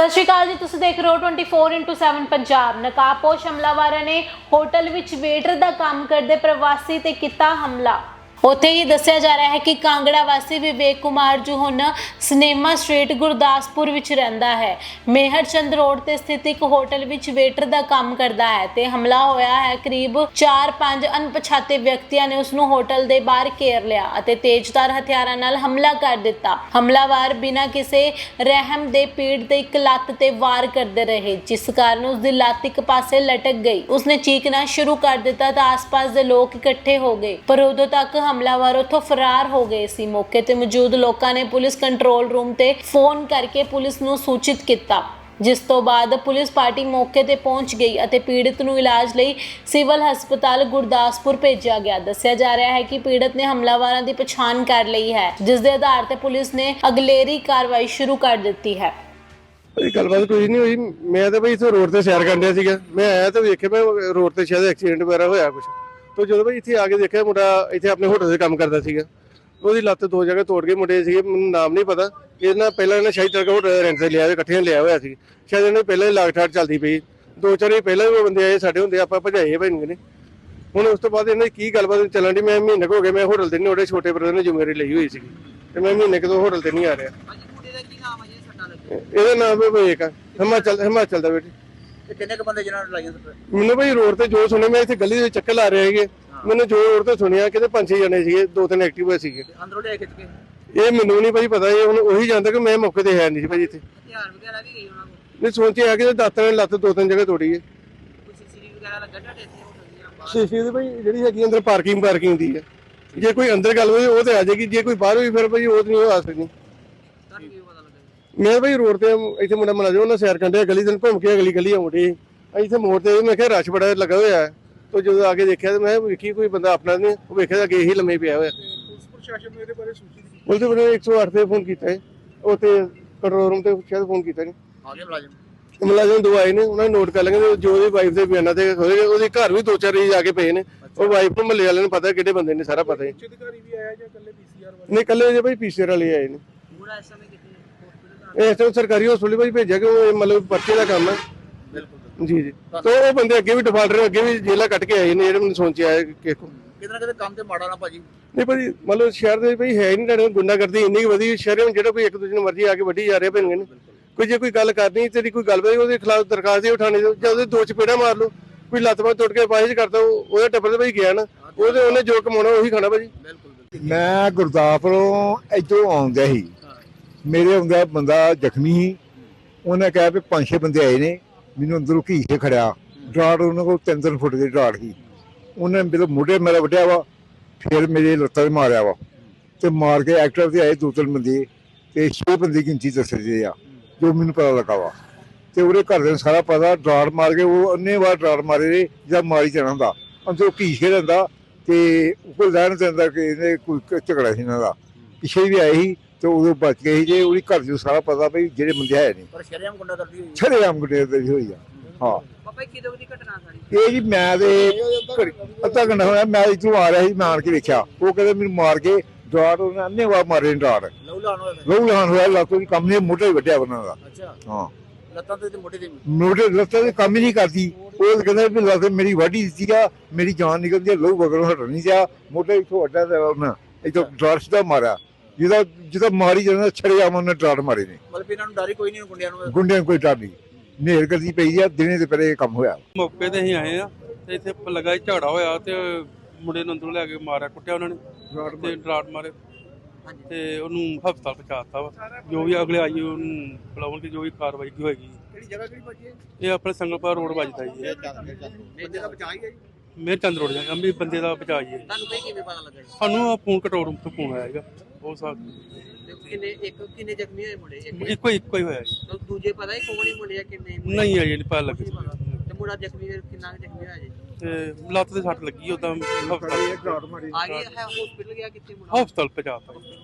ਸਤਿ ਸ਼੍ਰੀ ਅਕਾਲ ਜੀ, ਤੁਸੀਂ ਦੇਖ ਰਹੇ ਹੋ 24x7 ਪੰਜਾਬ। ਨਕਾਬਪੋਸ਼ ਹਮਲਾਵਰਾਂ ਨੇ ਹੋਟਲ ਵਿੱਚ ਵੇਟਰ ਦਾ ਕੰਮ ਕਰਦੇ ਪ੍ਰਵਾਸੀ ਤੇ ਕੀਤਾ ਹਮਲਾ। ਉੱਥੇ ਹੀ ਦੱਸਿਆ ਜਾ ਰਿਹਾ ਹੈ ਕਿ ਕਾਂਗੜਾ ਵਾਸੀ ਵਿਵੇਕ ਕੁਮਾਰ ਜੋ ਹੁਣ ਸਿਨੇਮਾ ਸਟਰੀਟ ਗੁਰਦਾਸਪੁਰ ਵਿੱਚ ਰਹਿੰਦਾ ਹੈ। ਮੇਹਰ ਚੰਦ ਰੋਡ ਤੇ ਸਥਿਤ ਇੱਕ ਹੋਟਲ ਵਿੱਚ ਵੇਟਰ ਦਾ ਕੰਮ ਕਰਦਾ ਹੈ ਤੇ ਹਮਲਾ ਹੋਇਆ ਹੈ। ਕਰੀਬ 4-5 ਅਣਪਛਾਤੇ ਵਿਅਕਤੀਆਂ ਨੇ ਉਸ ਨੂੰ ਹੋਟਲ ਦੇ ਬਾਹਰ ਘੇਰ ਲਿਆ ਅਤੇ ਤੇਜ਼ਧਾਰ ਹਥਿਆਰਾਂ ਨਾਲ ਹਮਲਾ ਕਰ ਦਿੱਤਾ। ਹਮਲਾਵਰ ਬਿਨਾਂ ਕਿਸੇ ਰਹਿਮ ਦੇ ਪੀੜ ਤੇ ਇੱਕ ਲੱਤ ਤੇ ਵਾਰ ਕਰਦੇ ਰਹੇ, ਜਿਸ ਕਾਰਨ ਉਸ ਦੀ ਲੱਤ ਇੱਕ ਪਾਸੇ ਲਟਕ ਗਈ। ਉਸਨੇ ਚੀਕਣਾ ਸ਼ੁਰੂ ਕਰ ਦਿੱਤਾ ਤਾਂ ਆਸ-ਪਾਸ ਦੇ ਲੋਕ ਇਕੱਠੇ ਹੋ ਗਏ। ਪਰ ਉਦੋਂ ਤੱਕ ਹਮਲਾਵਰ ਉੱਥੋਂ ਫਰਾਰ ਹੋ ਗਏ ਸੀ ਮੌਕੇ ਤੇ ਮੌਜੂਦ ਲੋਕਾਂ ਨੇ ਪੁਲਿਸ ਕੰਟਰੋਲ ਰੂਮ ਤੇ ਫੋਨ ਕਰਕੇ ਪੁਲਿਸ ਨੂੰ ਸੂਚਿਤ ਕੀਤਾ, ਜਿਸ ਤੋਂ ਬਾਅਦ ਪੁਲਿਸ ਪਾਰਟੀ ਮੌਕੇ ਤੇ ਪਹੁੰਚ ਗਈ ਅਤੇ ਪੀੜਤ ਨੂੰ ਇਲਾਜ ਲਈ ਸਿਵਲ ਹਸਪਤਾਲ ਗੁਰਦਾਸਪੁਰ ਭੇਜਿਆ ਗਿਆ। ਦੱਸਿਆ ਜਾ ਰਿਹਾ ਹੈ ਕਿ ਪੀੜਤ ਨੇ ਹਮਲਾਵਰਾਂ ਦੀ ਪਛਾਣ ਕਰ ਲਈ ਹੈ, ਜਿਸ ਦੇ ਆਧਾਰ ਤੇ ਪੁਲਿਸ ਨੇ ਅਗਲੇਰੀ ਕਾਰਵਾਈ ਸ਼ੁਰੂ ਕਰ ਦਿੱਤੀ ਹੈ। ਇਹ ਗੱਲਬਾਤ ਕੋਈ ਨਹੀਂ ਹੋਈ। ਮੈਂ ਤਾਂ ਬਈ ਇੱਥੇ ਰੋਡ ਤੇ ਸੈਰ ਕਰਨ ਡਿਆ ਸੀਗਾ। ਮੈਂ ਆਇਆ ਤਾਂ ਵੇਖਿਆ, ਮੈਂ ਰੋਡ ਤੇ ਸ਼ਾਇਦ ਐਕਸੀਡੈਂਟ ਵਗੈਰਾ ਹੋਇਆ ਕੁਝ ਤੋਂ ਜਦੋਂ ਬਈ ਇੱਥੇ ਆ ਕੇ ਦੇਖਿਆ ਮੁੰਡਾ ਇੱਥੇ ਆਪਣੇ ਹੋਟਲ 'ਤੇ ਕੰਮ ਕਰਦਾ ਸੀਗਾ ਉਹਦੀ ਲੱਤ ਦੋ ਜਗ੍ਹਾ ਤੋੜ ਕੇ ਮੁੰਡੇ ਸੀਗੇ ਮੈਨੂੰ ਨਾਮ ਨਹੀਂ ਪਤਾ। ਇਹਨਾਂ ਪਹਿਲਾਂ ਇਹਨਾਂ ਸ਼ਾਇਦ ਤੱਕ ਹੋਟਲ ਰੈਂਟ ਤੇ ਲਿਆ ਹੋਇਆ ਇਕੱਠਿਆਂ ਲਿਆ ਹੋਇਆ ਸੀ। ਸ਼ਾਇਦ ਇਹਨੇ ਪਹਿਲਾਂ ਹੀ ਲਾਗਠਾੜ ਚੱਲਦੀ ਪਈ। ਦੋ ਚਾਰ ਹੀ ਪਹਿਲਾਂ ਵੀ ਉਹ ਬੰਦੇ ਆਏ ਸਾਡੇ ਹੁੰਦੇ ਆਪਾਂ ਭਜਾਏ ਭੈਣ ਨੇ ਹੁਣ ਉਸ ਤੋਂ ਬਾਅਦ ਇਹਨਾਂ ਦੀ ਕੀ ਗੱਲਬਾਤ ਚੱਲਣ ਦੀ ਮੈਂ ਮਹੀਨੇ ਕੁ ਹੋ ਗਏ ਮੈਂ ਹੋਟਲ ਤੇ ਨਹੀਂ ਉਹਦੇ ਛੋਟੇ ਬ੍ਰਦਰ ਨੇ ਜ਼ਿੰਮੇਵਾਰੀ ਲਈ ਹੋਈ ਸੀ ਤੇ ਮੈਂ ਮਹੀਨੇ ਕਦੋਂ ਹੋਟਲ ਤੇ ਨਹੀਂ ਆ ਰਿਹਾ। ਇਹਦਾ ਨਾਮ ਹੈ ਵਿਵੇਕ ਹਿਮਾਚਲ ਹਿਮਾਚਲ ਦਾ ਬੇਟੇ। ਤੇ ਕਿੰਨੇ ਕ ਬੰਦੇ ਜਿਹਨਾਂ ਨੂੰ ਲਾਈਆਂ ਸੱਟਾਂ ਮੈਨੂੰ ਬਈ ਰੋਡ ਤੇ ਜੋ ਸੁਣਿਆ ਮੈਂ ਇੱਥੇ ਗਲੀ ਦੇ ਵਿੱਚ ਚੱਕਰ ਲਾ ਰਿਹਾ ਸੀਗੇ। ਮੈਨੂੰ ਜੋ ਰੋਡ ਤੇ ਸੁਣਿਆ ਕਿਤੇ ਪੰਜ ਛੇ ਜਣੇ ਸੀਗੇ ਦੋ ਤਿੰਨ ਐਕਟਿਵ ਸੀਗੇ। ਤੇ ਅੰਦਰੋਂ ਲਿਆ ਖਿੱਚ ਕੇ? ਇਹ ਮੈਨੂੰ ਨਹੀਂ ਭਾਈ ਪਤਾ ਇਹ ਹੁਣ ਉਹੀ ਜਾਣਦਾ ਕਿ ਮੈਂ ਮੌਕੇ ਤੇ ਹੈ ਨਹੀਂ ਸੀ ਭਾਈ ਇੱਥੇ। ਹਥਿਆਰ ਵਗੈਰਾ ਵੀ ਗਈ ਉਹਨਾਂ ਕੋਲ? ਨਹੀਂ ਸੋਚਿਆ ਕਿ ਦਾਤਰ ਨੇ ਲੱਤ ਦੋ ਤਿੰਨ ਜਗ੍ਹਾ ਤੋੜੀ ਹੈ ਕੋਈ ਸੀਸੀਟੀਵੀ ਵਗੈਰਾ ਲੱਗਾ ਤੁਹਾਡੇ ਇੱਥੇ? ਹੋਟਲ ਦੀਆਂ ਬਾਹਰ। ਸ਼ੀਸ਼ੇ ਦੀ ਭਾਈ ਜਿਹੜੀ ਹੈਗੀ ਅੰਦਰ ਪਾਰਕਿੰਗ ਪਾਰਕਿੰਗ ਦੀ ਹੈ ਜੇ ਕੋਈ ਅੰਦਰ ਗੱਲ ਹੋਈ ਉਹ ਤੇ ਆ ਜਾਏਗੀ। ਜੇ ਕੋਈ ਬਾਹਰ ਹੋਈ ਫਿਰ ਭਾਈ ਉਹ ਨਹੀਂ ਆ ਸਕਦੀ। ਤੁਹਾਨੂੰ ਕੀ ਪਤਾ? ਲੱਗਾ ਮੈਂ ਭਾਈ ਰੋਡ ਤੇ ਇੱਥੇ ਮੁੰਡਾ ਮਲਾ ਜਾ ਉਹਨਾਂ ਸੈਰ ਕੰਡੇ ਗਲੀ ਦਿਨ ਘੁੰਮ ਕੇ ਅਗਲੀ ਗਲੀ ਆਉਂਦੀ ਇੱਥੇ ਮੋੜ ਤੇ ਮੈਂ ਕਿਹਾ ਰਸ਼ ਬੜਾ ਲੱਗਾ ਹੋਇਆ ਹੈ। ਤੋ ਜਦੋਂ ਆ ਕੇ ਦੇਖਿਆ ਤੇ ਮੈਂ ਕਿਹਾ ਵੇਖੀ ਕੋਈ ਬੰਦਾ ਆਪਣਾ ਨਹੀਂ ਉਹ ਵੇਖਿਆ ਤਾਂ ਅੱਗੇ ਹੀ ਲੰਮੇ ਪਿਆ ਹੋਇਆ। ਪੁਲਿਸ ਪ੍ਰਸ਼ਾਸਨ ਨੂੰ ਇਹਦੇ ਬਾਰੇ ਸੂਚਿਤ ਉਹਦੇ ਬਾਰੇ 108 ਤੇ ਫੋਨ ਕੀਤਾ ਹੈ ਉਹ ਤੇ ਕੰਟਰੋਲ ਰੂਮ ਤੇ ਸ਼ਾਇਦ ਫੋਨ ਕੀਤਾ ਨਹੀਂ ਆਗੇ ਮੁਲਾਜ਼ਮ? ਮੁਲਾਜ਼ਮ ਦੋ ਆਏ ਨੇ ਉਹਨਾਂ ਨੇ ਨੋਟ ਕਰ ਲਏ ਕਿ ਜੋ ਉਹਦੀ ਵਾਈਫ ਦੇ ਬਿਆਨਾਂ ਤੇ ਹੋਏ ਉਹਦੇ ਘਰ ਵੀ ਦੋ ਚਾਰ ਹੀ ਜਾ ਕੇ ਪਏ ਨੇ। ਉਹ ਵਾਈਫ ਨੂੰ ਮੱਲੇ ਵਾਲਿਆਂ ਨੂੰ ਪਤਾ ਕਿਹੜੇ ਬੰਦੇ ਨੇ ਸਾਰਾ ਪਤਾ ਹੈ। ਅਧਿਕਾਰੀ ਵੀ ਆਇਆ ਜਾਂ ਇਕੱਲੇ ਪੀਸੀਆਰ ਵਾਲੇ? ਨਹੀਂ ਕੱਲੇ ਜੇ ਭਾਈ ਪੀਸੀਆਰ ਵਾਲੇ ਆਏ ਨੇ। ਪੂਰਾ ਇਸ ਸਮੇਂ ਇਸ ਟਾਈਮ ਸਰਕਾਰੀ ਹਸਪਤਾਲ ਭਾਈ ਭੇਜਿਆ ਕਿ ਉਹ ਮਤਲਬ ਪਰਚੇ ਦਾ ਕੰਮ ਹੈ। ਬਿਲਕੁਲ। ਜੀ ਜੀ। ਤੋਂ ਉਹ ਬੰਦੇ ਅੱਗੇ ਵੀ ਡਿਫਾਲਟਰ ਅੱਗੇ ਵੀ ਜੇਲਾ ਕੱਟ ਕੇ ਆਏ ਨੇ ਜਿਹੜੇ ਮੈਨੂੰ ਸੋਚ ਆਏ ਕਿ ਕਿਤੇ ਨਾ ਕਿਤੇ ਕੰਮ ਤੇ ਮਾੜਾ ਨਾ ਭਾਜੀ? ਨਹੀਂ ਭਾਜੀ ਮਤਲਬ ਸ਼ਹਿਰ ਦੇ ਭਾਈ ਹੈ ਹੀ ਨਹੀਂ ਤੁਹਾਡੇ ਗੁੰਡਾ ਕਰਦੀ ਇੰਨੀ ਵਧੀ ਸ਼ਹਿਰ ਵਿੱਚ ਜਿਹੜਾ ਕੋਈ ਇੱਕ ਦੂਜੇ ਨੂੰ ਮਰਜ਼ੀ ਆ ਕੇ ਵੱਢੀ ਜਾ ਰਿਹਾ ਭੈਣ ਨੇ। ਕੋਈ ਜੇ ਕੋਈ ਗੱਲ ਕਰਨੀ ਤੇਰੀ ਕੋਈ ਗੱਲ ਬਈ ਉਹਦੇ ਖਿਲਾਫ ਦਰਖਾਸਤ ਦੇ ਉਠਾਣੇ ਦਿਓ ਜਾਂ ਉਹਦੇ ਦੋ ਚਪੇੜਾ ਮਾਰ ਲਓ ਕੋਈ ਲੱਤ ਬਾਂਹ ਟੁੱਟ ਕੇ ਪਾਹਿਜ ਕਰਦਾ ਉਹ- ਉਹਦਾ ਟੱਬਰ ਤੇ ਭਾਈ ਗਿਆ ਨਾ ਉਹਦੇ ਉਹਨੇ ਜੋ ਕਮਾਉਣਾ ਉਹੀ ਖਾਣਾ ਭਾਜੀ। ਮੈਂ ਗੁਰਦਾਸਪੁਰੋਂ ਇੱਧਰੋਂ ਆਉਂਦਾ ਸੀ। ਮੇਰੇ ਹੁੰਦਾ ਬੰਦਾ ਜ਼ਖਮੀ ਸੀ। ਉਹਨੇ ਕਿਹਾ ਵੀ ਪੰਜ ਛੇ ਬੰਦੇ ਆਏ ਨੇ, ਮੈਨੂੰ ਅੰਦਰੋਂ ਘੀ ਕੇ ਖੜਿਆ। ਡਰਾੜ ਉਹਨਾਂ ਕੋਲ ਤਿੰਨ ਤਿੰਨ ਫੁੱਟ ਦੀ ਡਰਾੜ ਸੀ। ਉਹਨੇ ਮੇਰੇ ਮੋਢੇ ਮੇਰਾ ਵੱਢਿਆ ਵਾ, ਫਿਰ ਮੇਰੇ ਲੱਤਾਂ 'ਤੇ ਮਾਰਿਆ ਵਾ। ਤੇ ਮਾਰ ਕੇ ਐਕਟਰ ਤੇ ਆਏ ਦੋ ਤਿੰਨ ਬੰਦੇ ਤੇ ਛੇ ਬੰਦੇ ਗਿਣਤੀ ਦੱਸਦੇ ਆ, ਜੋ ਮੈਨੂੰ ਪਤਾ ਲੱਗਾ ਵਾ। ਤੇ ਉਹਦੇ ਘਰ ਦੇ ਨੂੰ ਸਾਰਾ ਪਤਾ, ਡਰਾੜ ਮਾਰ ਕੇ ਉਹ ਅੰਨੇ ਵਾਰ ਡਰਾੜ ਮਾਰੇ ਨੇ ਜਾਂ ਮਾਰੀ ਜਾਣਾ ਹੁੰਦਾ। ਅੰਦਰੋਂ ਘੀ ਕੇ ਰਹਿੰਦਾ ਤੇ ਉਹ ਲੈਣ ਦਿੰਦਾ ਕਿ ਇਹਨੇ ਕੋਈ ਝਗੜਾ ਸੀ ਇਹਨਾਂ ਦਾ। ਪਿੱਛੇ ਵੀ ਆਏ ਸੀ ਤੇ ਉਦੋਂ ਬਚ ਗਏ ਸੀ ਜੇ ਉਹਦੀ ਘਰ ਨੂੰ ਸਾਰਾ ਪਤਾ ਵੀ ਜਿਹੜੇ ਬੰਦੇ ਹੈ ਨਹੀਂ। ਪਰ ਸ਼ਰਿਆਮ ਗੁੰਡਾ ਕਰਦੀ ਹੋਈ ਛੜੇ ਆਮ ਗੁੱਡੇ ਦੇ ਹੋਈ ਆ ਹਾਂ। ਪਾਪਾ ਕਿਦੋਂ ਦੀ ਘਟਨਾ ਸਾਰੀ? ਇਹ ਜੀ ਮੈਂ ਤੇ ਘੜੀ- ਅੱਧਾ ਘੰਟਾ ਹੋਇਆ ਮੈਂ ਇੱਥੋਂ ਆ ਰਿਹਾ ਸੀ ਮੈਂ ਆਣ ਕੇ ਵੇਖਿਆ। ਉਹ ਕਹਿੰਦੇ ਮੈਨੂੰ ਮਾਰ ਕੇ ਡਾੜ ਉਹਨੇ ਅੰਨੇ ਵਾਰ ਮਾਰੇ ਨੇ ਡਾੜ ਲਹੂ ਲਾਣ ਹੋਇਆ ਲਹੂ ਲਹਾਨ ਹੋਇਆ ਲੱਤੋਂ ਦੀ ਕੰਮ ਨੇ ਮੋਢੇ ਹੀ ਵੱਢਿਆ ਉਹਨਾਂ ਦਾ। ਅੱਛਾ। ਹਾਂ। ਲੱਤਾਂ ਤੇ ਤੇ ਮੋਢੇ ਤੇ ਵੀ? ਮੋਢੇ ਲੱਤਾਂ ਦੇ ਕੰਮ ਹੀ ਨਹੀਂ ਕਰਦੀ। ਉਹ ਕਹਿੰਦਾ ਵੀ ਲੱਤ ਮੇਰੀ ਵਾਢੀ ਦਿੱਤੀ ਆ ਮੇਰੀ ਜਾਨ ਨਿਕਲਦੀ ਆ ਲਹੂ ਬਗਲੋਂ ਹਟ ਨਹੀਂ ਜਾ ਮੋਢੇ ਇੱਥੋਂ ਅੱਡਾ ਤੇ ਉਹਨਾਂ ਇੱਥੋਂ ਡਾੜ ਸਿੱਧਾ ਮਾਰਿਆ। ਜਿਹਦਾ ਜਿਹਦਾ ਮਾਰੀ ਜਾਂਦਾ ਛੜੇ ਆਮ ਉਹਨੇ ਡਾੜ ਮਾਰੇ ਨੇ ਮਤਲਬ ਇਹਨਾਂ ਨੂੰ ਡਰ ਹੀ ਕੋਈ ਨਹੀਂ ਗੁੰਡਿਆਂ ਨੂੰ। ਗੁੰਡਿਆਂ ਨੂੰ ਕੋਈ ਡਰ ਨਹੀਂ। ਨੇਰ ਕਰਦੀ ਪਈ ਆ ਦਿਨੇ ਤੇ ਪਹਿਲੇ ਇਹ ਕੰਮ ਹੋਇਆ। ਮੌਕੇ ਤੇ ਅਸੀਂ ਆਏ ਆ ਤੇ ਇੱਥੇ ਲੱਗਾ ਸੀ ਝਗੜਾ ਹੋਇਆ ਤੇ ਮੁੰਡੇ ਨੂੰ ਅੰਦਰੋਂ ਲੈ ਕੇ ਮਾਰਿਆ ਕੁੱਟਿਆ ਉਹਨਾਂ ਨੇ ਤੇ ਡਰਾਟ ਮਾਰੇ। ਤੇ ਉਹਨੂੰ ਹਸਪਤਾਲ ਪਹੁੰਚਾਤਾ ਵਾ। ਜੋ ਵੀ ਅਗਲੇ ਆਈ ਉਹਨੂੰ ਬੁਲਾਉਣਗੇ ਜੋ ਵੀ ਕਾਰਵਾਈ ਕੀ ਹੋਏਗੀ। ਕਿਹੜੀ ਜਗ੍ਹਾ ਕਿਹੜੀ ਹੈ? ਇਹ ਆਪਣੇ ਸੰਗਲਪੁਰ ਰੋਡ ਵੱਜਦਾ ਜੀ। ਇਹ। ਬੰਦੇ ਦਾ ਬਚਾ ਹੀ ਹੈ ਜੀ। ਮੇਰ ਚੰਦ ਰੋਡ ਜਾ ਅੰਮ੍ਰਿਤ ਬੰਦੇ ਦਾ ਬਚਾ ਜੀ ਇਹ। ਤੁਹਾਨੂੰ ਕੋਈ ਕਿਵੇਂ ਪਤਾ ਲੱਗਾ ਸਾਨੂੰ ਆ ਫੋਨ ਰੂਮ ਤੋਂ ਫੋਨ ਆਇਆ ਹੈਗਾ। ਉਹ ਸਾਥ ਤੇ ਕਿੰਨੇ ਇੱਕ ਕਿੰਨੇ ਜ਼ਖਮੀ ਹੋਏ ਮੁੰਡੇ? ਇੱਕ ਇੱਕੋ ਹੀ ਇੱਕੋ ਹੀ ਹੋਇਆ ਜੀ। ਤੇ ਦੂਜੇ ਪਤਾ ਹੀ ਕੌਣ ਹੀ ਮੁੰਡੇ ਆ ਕਿੰਨੇ ਮੁੰਡੇ? ਨਹੀਂ ਆਈ ਨਹੀਂ ਪਤਾ ਲੱਗੇ ਨਹੀਂ ਪਤਾ। ਤੇ ਮੁੰਡਾ ਜ਼ਖਮੀ ਫਿਰ ਕਿੰਨਾ ਕੁ ਜ਼ਖਮੀ ਹੋਇਆ ਜੀ? ਤੇ ਲੱਤ ਤੇ ਸੱਟ ਲੱਗੀ ਉਦਾਂ ਹਸਪਤਾਲ ਆ ਗਿਆ ਹੈ ਹਸਪੀਟਲ ਗਿਆ ਕਿੱਥੇ ਮੁੰਡਾ? ਹਸਪਤਾਲ ਪਹੁੰਚਾਤਾ ਜੀ।